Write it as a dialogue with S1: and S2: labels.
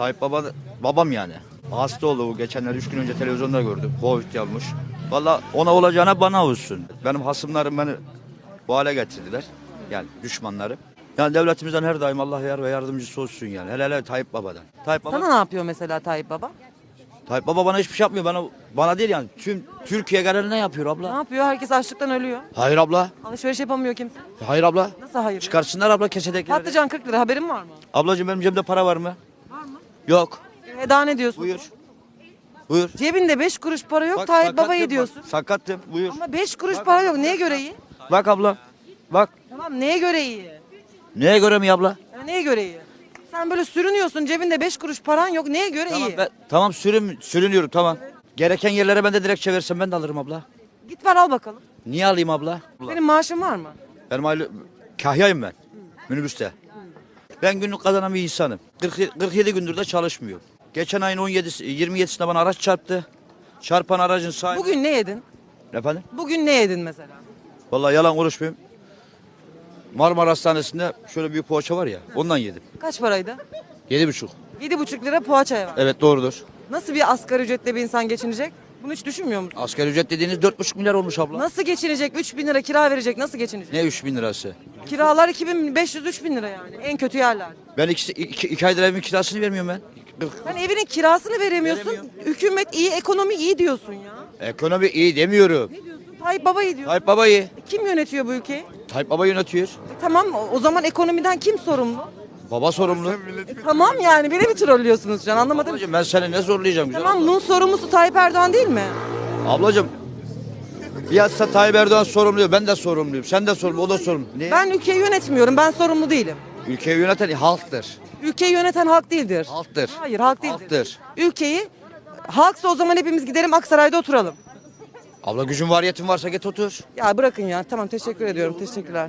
S1: Tayyip Baba babam yani. Hasta oldu bu geçenler 3 gün önce televizyonda gördüm. Covid yapmış. Valla ona olacağına bana olsun. Benim hasımlarım beni bu hale getirdiler. Yani düşmanlarım. Yani devletimizden her daim Allah yar ve yardımcısı olsun yani. Hele hele Tayyip Baba'dan. Tayyip Baba,
S2: Sana ne yapıyor mesela Tayyip Baba?
S1: Tayyip Baba bana hiçbir şey yapmıyor. Bana, bana değil yani. Tüm Türkiye geneline yapıyor
S2: Ne
S1: abla.
S2: yapıyor? Herkes açlıktan ölüyor.
S1: Hayır abla.
S2: Alışveriş yapamıyor kimse.
S1: Hayır abla.
S2: Nasıl hayır?
S1: Çıkarsınlar abla kesedekileri.
S2: Patlıcan 40 lira haberin var mı?
S1: Ablacığım benim cebimde para var mı? Yok.
S2: Daha ne diyorsun?
S1: Buyur. Buyur.
S2: Cebinde 5 kuruş para yok
S1: Bak,
S2: Tayyip
S1: sakattım
S2: Baba'yı
S1: bak,
S2: diyorsun.
S1: Sakattım. Buyur.
S2: Ama 5 kuruş para yok. Neye göre iyi?
S1: Bak abla. Bak.
S2: Tamam neye göre iyi?
S1: Neye göre mi abla?
S2: Ya neye göre iyi? Sen böyle sürünüyorsun cebinde 5 kuruş paran yok. Neye göre
S1: Tamam,
S2: iyi?
S1: ben, tamam sürün, sürünüyorum tamam. Gereken yerlere ben de dilekçe versem ben de alırım abla.
S2: Git ver al bakalım.
S1: Niye alayım abla?
S2: Senin maaşın var mı?
S1: Benim aile kahyayım ben. Minibüste. Ben günlük kazanan bir insanım. 40, 47 gündür de çalışmıyorum. Geçen ayın 17'si 27'sinde bana araç çarptı. Çarpan aracın sahibi...
S2: Bugün ne yedin?
S1: Efendim?
S2: Bugün ne yedin mesela?
S1: Vallahi yalan konuşmayayım. Marmara Hastanesi'nde şöyle bir poğaça var ya ondan yedim.
S2: Kaç paraydı?
S1: Yedi buçuk.
S2: 7,5 lira poğaçaya var.
S1: Evet doğrudur.
S2: Nasıl bir asgari ücretle bir insan geçinecek? Bunu hiç düşünmüyor musun?
S1: Asgari ücret dediğiniz dört buçuk milyar olmuş abla.
S2: Nasıl geçinecek? 3 bin lira kira verecek. Nasıl geçinecek?
S1: Ne üç bin lirası?
S2: Kiralar 2500-3000 lira yani. En kötü yerler.
S1: Ben iki, iki, iki aydır evimin kirasını vermiyorum ben.
S2: Sen evinin kirasını veremiyorsun. Hükümet iyi, ekonomi iyi diyorsun ya.
S1: Ekonomi iyi demiyorum.
S2: Ne diyorsun? Tayyip Baba iyi diyor.
S1: Tayyip Baba iyi.
S2: Kim yönetiyor bu ülkeyi?
S1: Tayyip Baba yönetiyor.
S2: E tamam o zaman ekonomiden kim sorumlu?
S1: Baba sorumlu.
S2: E tamam yani beni mi trollüyorsunuz şu an anlamadım.
S1: Ablacığım ben seni ne zorlayacağım güzel
S2: Tamam
S1: abla?
S2: bunun sorumlusu Tayyip Erdoğan değil mi?
S1: Ablacığım Piyasa Tayyip Erdoğan sorumlu. Ben de sorumluyum. Sen de sorumlu. O da sorumlu. Niye?
S2: Ben ülkeyi yönetmiyorum. Ben sorumlu değilim.
S1: Ülkeyi yöneten halktır.
S2: Ülkeyi yöneten halk değildir.
S1: Halktır.
S2: Hayır halk değildir.
S1: Halktır.
S2: Ülkeyi halksa o zaman hepimiz gidelim Aksaray'da oturalım.
S1: Abla gücün variyetin varsa git otur.
S2: Ya bırakın ya. Tamam teşekkür ediyorum. Teşekkürler.